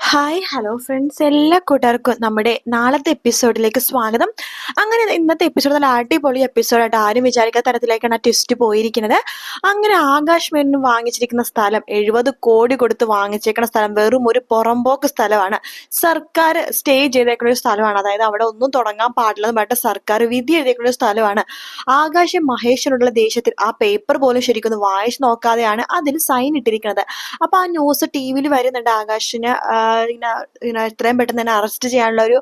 Hi hello friends എല്ലാ കൂട്ടുകാർക്കും നമ്മുടെ നാളത്തെ എപ്പിസോഡിലേക്ക് സ്വാഗതം. അങ്ങനെ ഇന്നത്തെ എപ്പിസോഡ് നല്ല അടിപൊളി എപ്പിസോഡായിട്ട് ആരും വിചാരിക്കാത്ത തരത്തിലേക്കാണ് ആ ട്വിസ്റ്റ് പോയിരിക്കുന്നത്. അങ്ങനെ ആകാശ് മേനു വാങ്ങിച്ചിരിക്കുന്ന സ്ഥലം എഴുപത് കോടി കൊടുത്ത് വാങ്ങിച്ചേക്കുന്ന സ്ഥലം വെറും ഒരു പുറമ്പോക്ക് സ്ഥലമാണ്. സർക്കാർ സ്റ്റേ ചെയ്തേക്കുന്ന ഒരു സ്ഥലമാണ്. അതായത് അവിടെ ഒന്നും തുടങ്ങാൻ പാടില്ലെന്നുമായിട്ട് സർക്കാർ വിധി എഴുതിയേക്കുന്ന ഒരു സ്ഥലമാണ്. ആകാശ് മഹേഷിനുള്ള ദേശത്തിൽ ആ പേപ്പർ പോലും ശരിക്കും വായിച്ചു നോക്കാതെയാണ് അതിൽ സൈൻ ഇട്ടിരിക്കുന്നത്. അപ്പൊ ആ ന്യൂസ് ടി വിയിൽ വരുന്നുണ്ട് ആകാശിന് ഇങ്ങനെ എത്രയും പെട്ടെന്ന് തന്നെ അറസ്റ്റ് ചെയ്യാനുള്ള ഒരു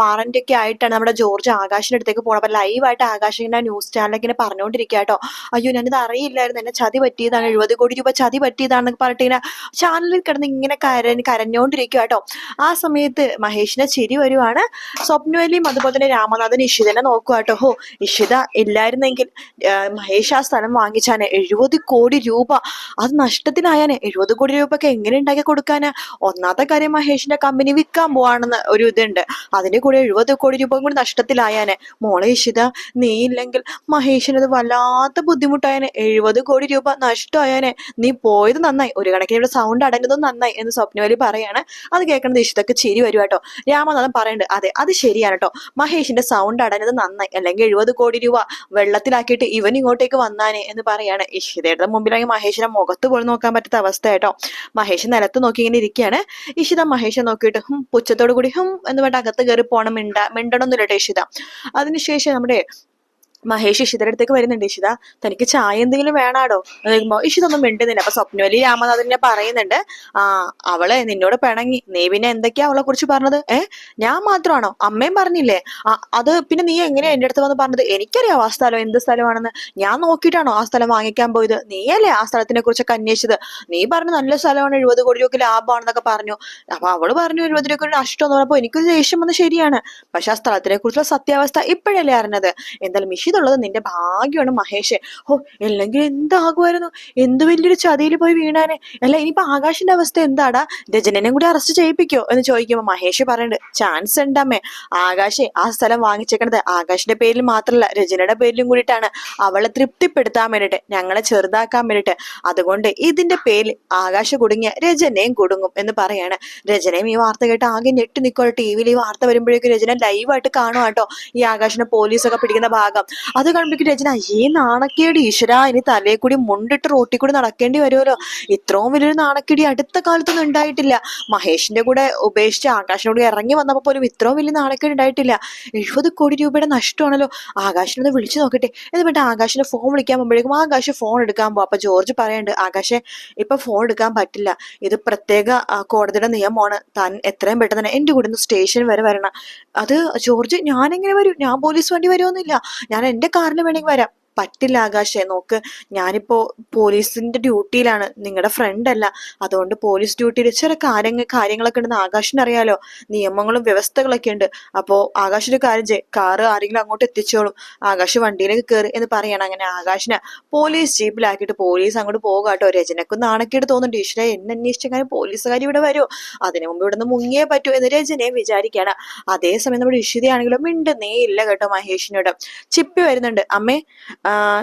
വാറന്റ് ഒക്കെ ആയിട്ടാണ് നമ്മുടെ ജോർജ് ആകാശിന്റെ അടുത്തേക്ക് പോകണം അപ്പൊ ലൈവായിട്ട് ആകാശ് ഇങ്ങനെ ന്യൂസ് ചാനലൊക്കെ ഇങ്ങനെ പറഞ്ഞുകൊണ്ടിരിക്കുക കേട്ടോ. അയ്യോ ഞാനിത് അറിയില്ലായിരുന്നു. എന്നെ ചതി പറ്റിയതാണ്. എഴുപത് കോടി രൂപ ചതി പറ്റിയതാണെന്നൊക്കെ പറഞ്ഞിട്ട് ഇങ്ങനെ ചാനലിൽ കിടന്ന് ഇങ്ങനെ കരഞ്ഞ് കരഞ്ഞുകൊണ്ടിരിക്കുക കേട്ടോ. ആ സമയത്ത് മഹേഷിനെ ചിരി വരുവാണ്. സ്വപ്നവലിയും അതുപോലെ തന്നെ രാമനാഥൻ ഇഷിതനെ നോക്കുക കേട്ടോ. ഹോ ഇഷിത ഇല്ലായിരുന്നെങ്കിൽ മഹേഷ് ആ സ്ഥലം വാങ്ങിച്ചാനെ എഴുപത് കോടി രൂപ. അത് നഷ്ടത്തിനായാനെ എഴുപത് കോടി രൂപ ഒക്കെ എങ്ങനെ ഉണ്ടാക്കി കൊടുക്കാനാ? ഒന്നാമത്തെ കാര്യം മഹേഷിന്റെ കമ്പനി വിൽക്കാൻ പോവാണെന്ന് ഒരു ഇതുണ്ട്. അതിന്റെ കൂടെ എഴുപത് കോടി രൂപ കൂടി നഷ്ടത്തിലായാനെ. മോളെ ഇഷിത നീ ഇല്ലെങ്കിൽ മഹേഷിനത് വല്ലാത്ത ബുദ്ധിമുട്ടായനെ. എഴുപത് കോടി രൂപ നഷ്ടമായാനെ. നീ പോയത് നന്നായി. ഒരു കണക്കിന് ഇവിടെ സൗണ്ട് അടങ്ങുന്നത് നന്നായി എന്ന് സ്വപ്നവലി പറയാണ്. അത് കേൾക്കുന്നത് ഇഷിതക്ക് ചിരി വരും കേട്ടോ. രാമനാഥൻ പറയുന്നുണ്ട് അതെ അത് ശരിയാണ് കേട്ടോ. മഹേഷിന്റെ സൗണ്ട് അടഞ്ഞത് നന്നായി. അല്ലെങ്കിൽ എഴുപത് കോടി രൂപ വെള്ളത്തിലാക്കിയിട്ട് ഇവൻ ഇങ്ങോട്ടേക്ക് വന്നാനെ എന്ന് പറയാണ് ഇഷിതയുടെ മുമ്പിലാണെങ്കിൽ മഹേഷിനെ മുഖത്ത് പോലും നോക്കാൻ പറ്റാത്ത അവസ്ഥ കേട്ടോ. മഹേഷ് നിലത്ത് നോക്കി ഇങ്ങനെ ഇരിക്കുകയാണ്. ഇഷിത മഹേഷെ നോക്കിയിട്ട് ഹും പുച്ഛത്തോടു കൂടി ഹും എന്ന് പറഞ്ഞിട്ട് അകത്ത് കയറി പോണം മിണ്ട മിണ്ടണം എന്നില്ലട്ടെ ഇഷിത. അതിനുശേഷം നമ്മുടെ മഹേഷ് ഇഷിതയുടെ അടുത്തേക്ക് വരുന്നുണ്ട്. ഇഷിത തനിക്ക് ചായ എന്തെങ്കിലും വേണാടോ? ഇഷിതൊന്നും മിണ്ടുന്നില്ല. അപ്പൊ സ്വപ്നവലി രാമനാഥനെ പറയുന്നുണ്ട്. ആ അവളെ നിന്നോട് പിണങ്ങി. നീ പിന്നെ എന്തൊക്കെയാ അവളെ കുറിച്ച് പറഞ്ഞത്? ഏ? ഞാൻ മാത്രമാണോ? അമ്മയും പറഞ്ഞില്ലേ? അത് പിന്നെ നീ എങ്ങനെയാ എന്റെ അടുത്ത് വന്ന് പറഞ്ഞത്? എനിക്കറിയാം ആ സ്ഥലം എന്ത് സ്ഥലമാണെന്ന്. ഞാൻ നോക്കിയിട്ടാണോ ആ സ്ഥലം വാങ്ങിക്കാൻ പോയത്? നീയല്ലേ ആ സ്ഥലത്തിനെ കുറിച്ചൊക്കെ അന്വേഷിച്ചത്? നീ പറഞ്ഞു നല്ല സ്ഥലമാണ് എഴുപത് കോടി രൂപ ലാഭമാണെന്നൊക്കെ പറഞ്ഞു. അപ്പൊ അവൾ പറഞ്ഞു എഴുപത് രൂപ നഷ്ടം എന്ന് പറഞ്ഞപ്പോ എനിക്കൊരു ദേഷ്യം വന്ന് ശരിയാണ്. പക്ഷെ ആ സ്ഥലത്തിനെ കുറിച്ചുള്ള സത്യാവസ്ഥ ഇപ്പോഴല്ലേ അറിഞ്ഞത്. എന്തായാലും മിഷിതുള്ളത് നിന്റെ ഭാഗ്യമാണ് മഹേഷ്. ഓ അല്ലെങ്കിൽ എന്താകുമായിരുന്നു? എന്ത് വലിയൊരു ചതിയിൽ പോയി വീണാനെ? അല്ല ഇനിയിപ്പോ ആകാശിന്റെ അവസ്ഥ എന്താടാ? രജനനെ കൂടി അറസ്റ്റ് ചെയ്യിപ്പിക്കോ എന്ന് ചോദിക്കുമ്പോൾ മഹേഷ് പറയുന്നുണ്ട് ചാൻസ് ഉണ്ടമ്മേ. ആകാശെ ആ സ്ഥലം വാങ്ങിച്ചേക്കണത് ആകാശിന്റെ പേരിൽ മാത്രമല്ല രജനയുടെ പേരിലും കൂടിയിട്ടാണ്. അവളെ തൃപ്തിപ്പെടുത്താൻ വേണ്ടിട്ട് ഞങ്ങളെ ചെറുതാക്കാൻ വേണ്ടിട്ട്. അതുകൊണ്ട് ഇതിന്റെ പേരിൽ ആകാശ കുടുങ്ങിയ രജനയും കുടുങ്ങും എന്ന് പറയാണ്. രജനയും ഈ വാർത്ത കേട്ട് ആകെ ഞെട്ടി നിൽക്കുമോ ടി വിയിൽ ഈ വാർത്ത വരുമ്പോഴേക്കും രജന ലൈവായിട്ട് കാണുവാട്ടോ ഈ ആകാശിനെ പോലീസൊക്കെ പിടിക്കുന്ന ഭാഗം. അത് കാണുമ്പോഴേക്കും രചന ഈ നാണക്കേട് ഈശ്വര ഇനി തലയിൽ കൂടി മുണ്ടിട്ട് റോട്ടിൽ കൂടി നടക്കേണ്ടി വരുമല്ലോ. ഇത്രയും വലിയൊരു നാണക്കേടി അടുത്ത കാലത്തൊന്നും ഉണ്ടായിട്ടില്ല. മഹേഷിന്റെ കൂടെ ഉപേക്ഷിച്ച് ആകാശിനോട് ഇറങ്ങി വന്നപ്പോൾ പോലും ഇത്രയും വലിയ നാണക്കേട് ഉണ്ടായിട്ടില്ല. എഴുപത് കോടി രൂപയുടെ നഷ്ടമാണല്ലോ. ആകാശിനൊന്ന് വിളിച്ചു നോക്കട്ടെ. എന്ന് പറഞ്ഞിട്ട് ആകാശിനെ ഫോൺ വിളിക്കാൻ പോകുമ്പോഴേക്കും ആകാശ് ഫോൺ എടുക്കാൻ പോകും അപ്പൊ ജോർജ് പറയുന്നുണ്ട് ആകാശെ ഇപ്പൊ ഫോൺ എടുക്കാൻ പറ്റില്ല. ഇത് പ്രത്യേക കോടതിയുടെ നിയമമാണ്. താൻ എത്രയും പെട്ടെന്ന് തന്നെ കൂടെ ഒന്ന് സ്റ്റേഷൻ വരെ വരണം. അത് ജോർജ് ഞാൻ എങ്ങനെ വരും? ഞാൻ പോലീസ് വണ്ടി വരുമൊന്നുമില്ല ഞാൻ എന്റെ കാറിൽ വേണമെങ്കിൽ വരാം. പറ്റില്ല ആകാശേ നോക്ക്. ഞാനിപ്പോ പോലീസിന്റെ ഡ്യൂട്ടിയിലാണ്. നിങ്ങളുടെ ഫ്രണ്ട് അല്ല. അതുകൊണ്ട് പോലീസ് ഡ്യൂട്ടിയിൽ ചില കാര്യങ്ങൾ കാര്യങ്ങളൊക്കെ ഉണ്ടെന്ന് ആകാശിന് അറിയാലോ. നിയമങ്ങളും വ്യവസ്ഥകളൊക്കെ ഉണ്ട്. അപ്പോ ആകാശ് കാര്യം ചെയ് കാറ് ആരെങ്കിലും അങ്ങോട്ട് എത്തിച്ചോളും. ആകാശ് വണ്ടിയിലേക്ക് കയറി എന്ന് പറയണം അങ്ങനെ ആകാശിനെ. പോലീസ് ജീപ്പിലാക്കിയിട്ട് പോലീസ് അങ്ങോട്ട് പോകുക കേട്ടോ. നാണക്കേട് തോന്നുന്നുണ്ട്. ഈശ്വര എന്നെ അന്വേഷിച്ചാൽ പോലീസുകാർ ഇവിടെ വരുമോ അതിനു മുമ്പ് ഇവിടെ നിന്ന് മുങ്ങിയേ പറ്റൂ എന്ന് രചനയെ വിചാരിക്കുകയാണ് അതേസമയം നമ്മുടെ ഇഷിതയാണെങ്കിലും മിണ്ടുന്നേ ഇല്ല കേട്ടോ മഹേഷിനോട്. ചിപ്പി വരുന്നുണ്ട്. അമ്മേ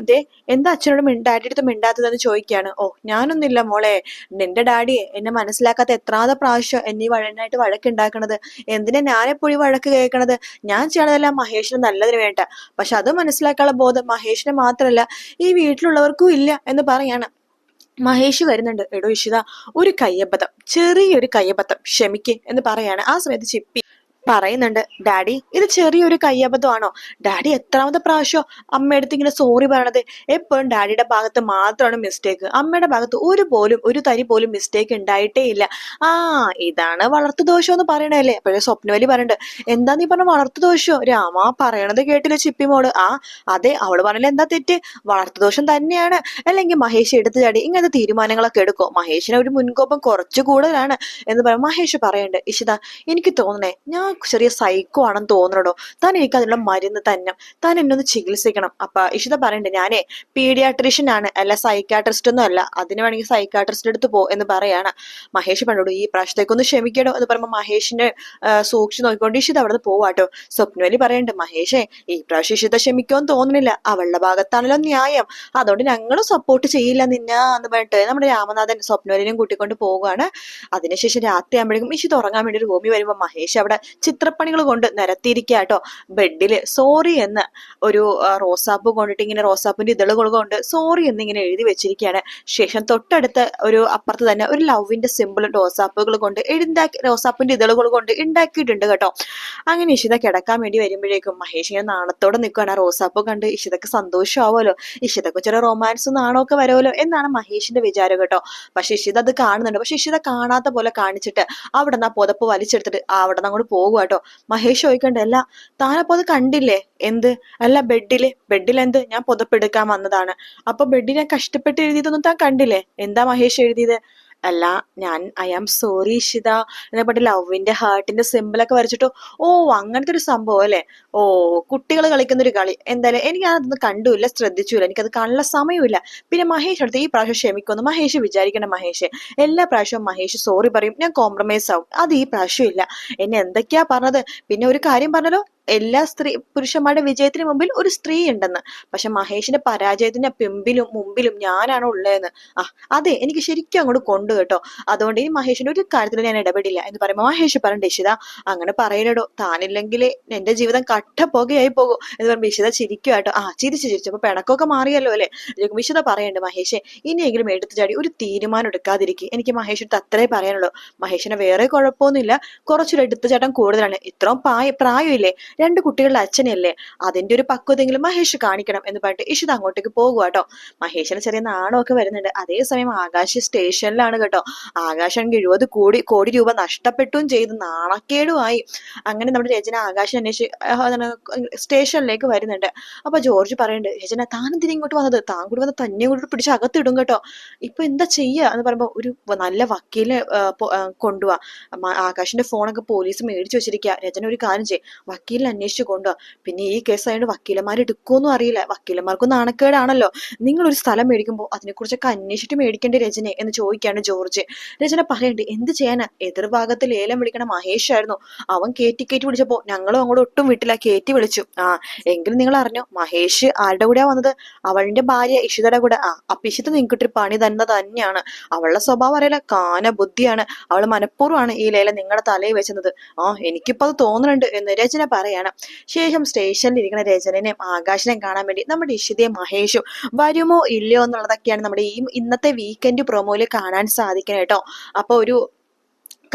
ദേ എന്താ അച്ഛനോട് മിണ്ട ഡാഡിയുടെ അടുത്ത് മിണ്ടാത്തതെന്ന് ചോദിക്കുകയാണ് ഓ ഞാനൊന്നുമില്ല മോളെ. നിന്റെ ഡാഡി എന്നെ മനസ്സിലാക്കാത്ത എത്രാതെ പ്രാവശ്യം എന്നീ വഴനായിട്ട് വഴക്കുണ്ടാക്കണത് എന്തിനാ ഞാനെപ്പോഴും വഴക്ക് കേൾക്കണത്? ഞാൻ ചെയ്യണതെല്ലാം മഹേഷിന് നല്ലതിന് വേണ്ട പക്ഷെ അത് മനസ്സിലാക്കാനുള്ള ബോധം മഹേഷിന് മാത്രമല്ല ഈ വീട്ടിലുള്ളവർക്കും ഇല്ല എന്ന് പറയാണ്. മഹേഷ് വരുന്നുണ്ട്. എടോ ഇഷിത ഒരു കയ്യബദ്ധം ചെറിയൊരു കയ്യബദ്ധം. ക്ഷമിക്ക് എന്ന് പറയാണ്. ആ സമയത്ത് ചിപ്പി പറയുന്നുണ്ട് ഡാഡി ഇത് ചെറിയൊരു കയ്യബദ്ധമാണോ? ഡാഡി എത്രാമത്തെ പ്രാവശ്യം അമ്മയടുത്ത് ഇങ്ങനെ സോറി പറയണത്? എപ്പോഴും ഡാഡിയുടെ ഭാഗത്ത് മാത്രമാണ് മിസ്റ്റേക്ക് അമ്മയുടെ ഭാഗത്ത് ഒരു പോലും ഒരു തരി പോലും മിസ്റ്റേക്ക് ഉണ്ടായിട്ടേ ഇല്ല. ആ ഇതാണ് വളർത്തു ദോഷം എന്ന് പറയണല്ലേ അപ്പോഴേ സ്വപ്നവലി പറയുന്നുണ്ട് എന്താ നീ പറഞ്ഞ വളർത്തു ദോഷോ? രാമ പറയണത് കേട്ടില്ല ചിപ്പി മോൾ ആ അതെ അവൾ പറഞ്ഞില്ല എന്താ തെറ്റ്? വളർത്തു ദോഷം തന്നെയാണ്. അല്ലെങ്കിൽ മഹേഷ് എടുത്തു ചാടി ഇങ്ങനത്തെ തീരുമാനങ്ങളൊക്കെ എടുക്കോ? മഹേഷിന് ഒരു മുൻകോപം കുറച്ച് കൂടുതലാണ് എന്ന് പറയാം മഹേഷ് പറയണ്ട് ഇഷിത എനിക്ക് തോന്നണേ ഞാൻ ചെറിയ സൈക്കോ ആണെന്ന് തോന്നണോ താൻ എനിക്ക് അതിനുള്ള മരുന്ന് തന്നെ താൻ എന്നൊന്ന് ചികിത്സിക്കണം. അപ്പൊ ഇഷിത പറയണ്ടേ ഞാനേ പീഡിയാട്രീഷ്യൻ ആണ്. അല്ല സൈക്കാട്രിസ്റ്റ് ഒന്നും അല്ല. അതിന് വേണമെങ്കിൽ സൈക്കാട്രിസ്റ്റിന്റെ അടുത്ത് പോ എന്ന് പറയാണ്. മഹേഷ് പണ്ടോട് ഈ പ്രാവശ്യത്തേക്കൊന്ന് ക്ഷമിക്കണോ എന്ന് പറയുമ്പോൾ മഹേഷിനെ സൂക്ഷിച്ച് നോക്കിക്കൊണ്ട് ഇഷിത അവിടെ പോവാട്ടോ സ്വപ്നവലി പറയണ്ട് മഹേഷേ ഈ പ്രാവശ്യം ഇഷിത ക്ഷമിക്കുമെന്ന് തോന്നുന്നില്ല. അവളുടെ ഭാഗത്താണല്ലോ ന്യായം. അതുകൊണ്ട് ഞങ്ങളും സപ്പോർട്ട് ചെയ്യില്ല നിന്ന എന്ന് പറഞ്ഞിട്ട് നമ്മുടെ രാമനാഥൻ സ്വപ്നവലിനെയും കൂട്ടിക്കൊണ്ട് പോവുകയാണ്. അതിനുശേഷം രാത്രി ആകുമ്പോഴേക്കും ഇഷിത ഉറങ്ങാൻ വേണ്ടി ഒരു ഭൂമി വരുമ്പോൾ മഹേഷ് അവിടെ ചിത്രപ്പണികൾ കൊണ്ട് നിരത്തിയിരിക്കാട്ടോ ബെഡിൽ സോറി എന്ന് ഒരു റോസാപ്പ് കൊണ്ടിട്ട് ഇങ്ങനെ റോസാപ്പിന്റെ ഇതളുകൾ കൊണ്ട് സോറി എന്ന് ഇങ്ങനെ എഴുതി വെച്ചിരിക്കുകയാണ്. ശേഷം തൊട്ടടുത്ത് ഒരു അപ്പുറത്ത് തന്നെ ഒരു ലവിന്റെ സിമ്പിൾ റോസാപ്പുകൾ കൊണ്ട് എഴുതാക്കി റോസാപ്പിന്റെ ഇതളുകൾ കൊണ്ട് ഉണ്ടാക്കിയിട്ടുണ്ട് കേട്ടോ. അങ്ങനെ ഇഷിത കിടക്കാൻ വേണ്ടി വരുമ്പോഴേക്കും മഹേഷ് ഇങ്ങനെ നാണത്തോടെ നിൽക്കുകയാണ് ആ റോസാപ്പ് കണ്ട് ഇഷിതക്ക് സന്തോഷമാവുമല്ലോ. ഇഷിതക്ക് ചില റൊമാൻസ് നാണമൊക്കെ വരുമല്ലോ എന്നാണ് മഹേഷിന്റെ വിചാരം കേട്ടോ. പക്ഷെ ഇഷിത അത് കാണുന്നുണ്ട്. പക്ഷെ ഇഷിത കാണാത്ത പോലെ കാണിച്ചിട്ട് അവിടെ നിന്ന് ആ പുതപ്പ് വലിച്ചെടുത്തിട്ട് അവിടെ നിന്ന് അങ്ങോട്ട് പോകുക കേട്ടോ മഹേഷ് ചോദിക്കണ്ട അല്ല താനപ്പോ അത് കണ്ടില്ലേ? എന്ത്? അല്ല ബെഡിൽ ബെഡിൽ എന്ത് ഞാൻ പുതപ്പെടുക്കാൻ വന്നതാണ്. അപ്പൊ ബെഡിൽ ഞാൻ കഷ്ടപ്പെട്ട് എഴുതിയതൊന്നും താൻ കണ്ടില്ലേ? എന്താ മഹേഷ് എഴുതിയത്? അല്ല ഞാൻ ഐ ആം സോറി ഇഷിത. എന്നൊക്കെ ലവിന്റെ ഹാർട്ടിന്റെ സിമ്പിളൊക്കെ വരച്ചിട്ടോ. ഓ അങ്ങനത്തെ ഒരു സംഭവം അല്ലേ? ഓ കുട്ടികൾ കളിക്കുന്ന ഒരു കളി. എന്തായാലും എനിക്ക് അതൊന്നും കണ്ടുമില്ല ശ്രദ്ധിച്ചില്ല. എനിക്കത് കാണാനുള്ള സമയമില്ല. പിന്നെ മഹേഷ് അടുത്ത് ഈ പ്രാവശ്യം ക്ഷമിക്കുന്നു മഹേഷ് വിചാരിക്കണം മഹേഷ്. എല്ലാ പ്രാവശ്യവും മഹേഷ് സോറി പറയും ഞാൻ കോംപ്രമൈസ് ആവും. അത് ഈ പ്രാവശ്യം ഇല്ല. എന്നെ എന്തൊക്കെയാ പറഞ്ഞത്? പിന്നെ ഒരു കാര്യം പറഞ്ഞല്ലോ എല്ലാ സ്ത്രീ പുരുഷന്മാരുടെ വിജയത്തിന് മുമ്പിൽ ഒരു സ്ത്രീ ഉണ്ടെന്ന്. പക്ഷെ മഹേഷിന്റെ പരാജയത്തിന്റെ പിമ്പിലും മുമ്പിലും ഞാനാണ് ഉള്ളതെന്ന്. ആ അതെ എനിക്ക് ശരിക്കും അങ്ങോട്ട് കൊണ്ടു കേട്ടോ. അതുകൊണ്ട് ഇനി മഹേഷിന്റെ ഒരു കാര്യത്തിൽ ഞാൻ ഇടപെടില്ല എന്ന് പറയുമ്പോൾ മഹേഷ് പറഞ്ഞു ഇഷിത അങ്ങനെ പറയലടോ താനില്ലെങ്കിൽ എന്റെ ജീവിതം കട്ടപ്പുകയായി പോകും. എന്ന് പറയുമ്പോൾ ഇഷിത ചിരിക്കും കേട്ടോ. ആ ചിരിച്ച് ചിരിച്ചു. അപ്പൊ പിണക്കൊക്കെ മാറിയല്ലോ അല്ലേ? വിശുദ്ധ പറയണ്ട് മഹേഷ് ഇനിയെങ്കിലും എടുത്തു ചാടി ഒരു തീരുമാനം എടുക്കാതിരിക്കും. എനിക്ക് മഹേഷിന്റെ അത്രേ പറയാനുള്ളൂ. മഹേഷിന് വേറെ കുഴപ്പമൊന്നുമില്ല. കുറച്ചൊരു എടുത്തുചാട്ടം കൂടുതലാണ്. ഇത്രയും പ്രായ പ്രായമില്ലേ? രണ്ട് കുട്ടികളുടെ അച്ഛനല്ലേ അതിന്റെ ഒരു പക്വതെങ്കിലും മഹേഷ് കാണിക്കണം എന്ന് പറഞ്ഞിട്ട് ഇഷിത അങ്ങോട്ടേക്ക് പോകുക കേട്ടോ മഹേഷിന് ചെറിയ നാണമൊക്കെ വരുന്നുണ്ട്. അതേസമയം ആകാശ് സ്റ്റേഷനിലാണ് കേട്ടോ. ആകാശൻ എഴുപത് കോടി കോടി രൂപ നഷ്ടപ്പെട്ടും ചെയ്ത്. നാണക്കേടുമായി. അങ്ങനെ നമ്മുടെ രചന ആകാശം അന്വേഷിച്ച് സ്റ്റേഷനിലേക്ക് വരുന്നുണ്ട്. അപ്പൊ ജോർജ് പറയുന്നുണ്ട് രചന താൻ എന്തിനാ ഇങ്ങോട്ട് വന്നത്? താൻ കൂടി വന്ന് തന്നെ കൂടി പിടിച്ച് അകത്തിടും കേട്ടോ. ഇപ്പൊ എന്താ ചെയ്യുക എന്ന് പറയുമ്പോൾ ഒരു നല്ല പൊ- കൊണ്ടുപോവാ ആകാശിന്റെ ഫോണൊക്കെ പോലീസ് മേടിച്ചു വെച്ചിരിക്കുക രചന ഒരു കാര്യം ചെയ്യും. വക്കീലിനെ അന്വേഷിച്ച് കൊണ്ടുപോവാ പിന്നെ ഈ കേസ് ആയതുകൊണ്ട് വക്കീലന്മാർ എടുക്കുമെന്നും അറിയില്ല. വക്കീലന്മാർക്കും നാണക്കേടാണല്ലോ. നിങ്ങൾ ഒരു സ്ഥലം മേടിക്കുമ്പോൾ അതിനെക്കുറിച്ചൊക്കെ അന്വേഷിച്ചിട്ട് മേടിക്കേണ്ട രചനെ എന്ന് ചോദിക്കാണ് ജോർജ്. രചന പറയണ്ട് എന്ത് ചെയ്യാനാ? എതിർഭാഗത്ത് ലേലം വിളിക്കണ മഹേഷ് ആയിരുന്നു. അവൻ കേറ്റി കേറ്റി വിളിച്ചപ്പോൾ ഞങ്ങളും അങ്ങോട്ട് ഒട്ടും വിട്ടില്ല. കേറ്റി വിളിച്ചു. ആ എങ്കിലും നിങ്ങൾ അറിഞ്ഞോ? മഹേഷ് ആരുടെ കൂടെയാ വന്നത്? അവളുടെ ഭാര്യ ഇഷിതയുടെ കൂടെ. ആ അപ്പൊ ഇഷിത നിങ്ങൾക്കിട്ടൊരു പണി തന്നെ തന്നെയാണ്. അവളുടെ സ്വഭാവം അറിയില്ല. കാന ബുദ്ധിയാണ്. അവൾ മനഃപൂർവമാണ് ഈ ലേലം നിങ്ങളുടെ തലയിൽ വെച്ചത് ആ എനിക്കിപ്പോ അത് തോന്നുന്നുണ്ട് എന്ന് രചന പറയാണ് ശേഷം സ്റ്റേഷനിൽ ഇരിക്കുന്ന രചനനെയും ആകാശനെയും കാണാൻ വേണ്ടി നമ്മുടെ ഇഷിതയും മഹേഷും വരുമോ ഇല്ലയോ എന്നുള്ളതൊക്കെയാണ് നമ്മുടെ ഈ ഇന്നത്തെ വീക്കെൻഡ് പ്രൊമോയിൽ കാണാൻ സാധിക്കുന്നത് കേട്ടോ. അപ്പൊ ഒരു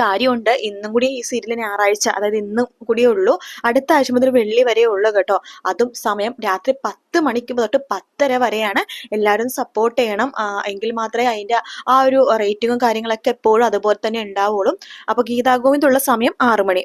കാര്യമുണ്ട്. ഇന്നും കൂടി ഈ സീരിയൽ ഞായറാഴ്ച അതായത് ഇന്നും കൂടിയേ ഉള്ളൂ. അടുത്ത ആഴ്ച മുതൽ വെള്ളി വരെ ഉള്ളൂ കേട്ടോ. അതും സമയം രാത്രി പത്ത് മണിക്ക് തൊട്ട് പത്തര വരെയാണ്. എല്ലാവരും സപ്പോർട്ട് ചെയ്യണം. എങ്കിൽ മാത്രമേ അതിന്റെ ആ ഒരു റേറ്റിങ്ങും കാര്യങ്ങളൊക്കെ എപ്പോഴും അതുപോലെ തന്നെ ഉണ്ടാവുള്ളൂ. അപ്പൊ ഗീതാഗോവിന്ദുള്ള സമയം ആറു മണി.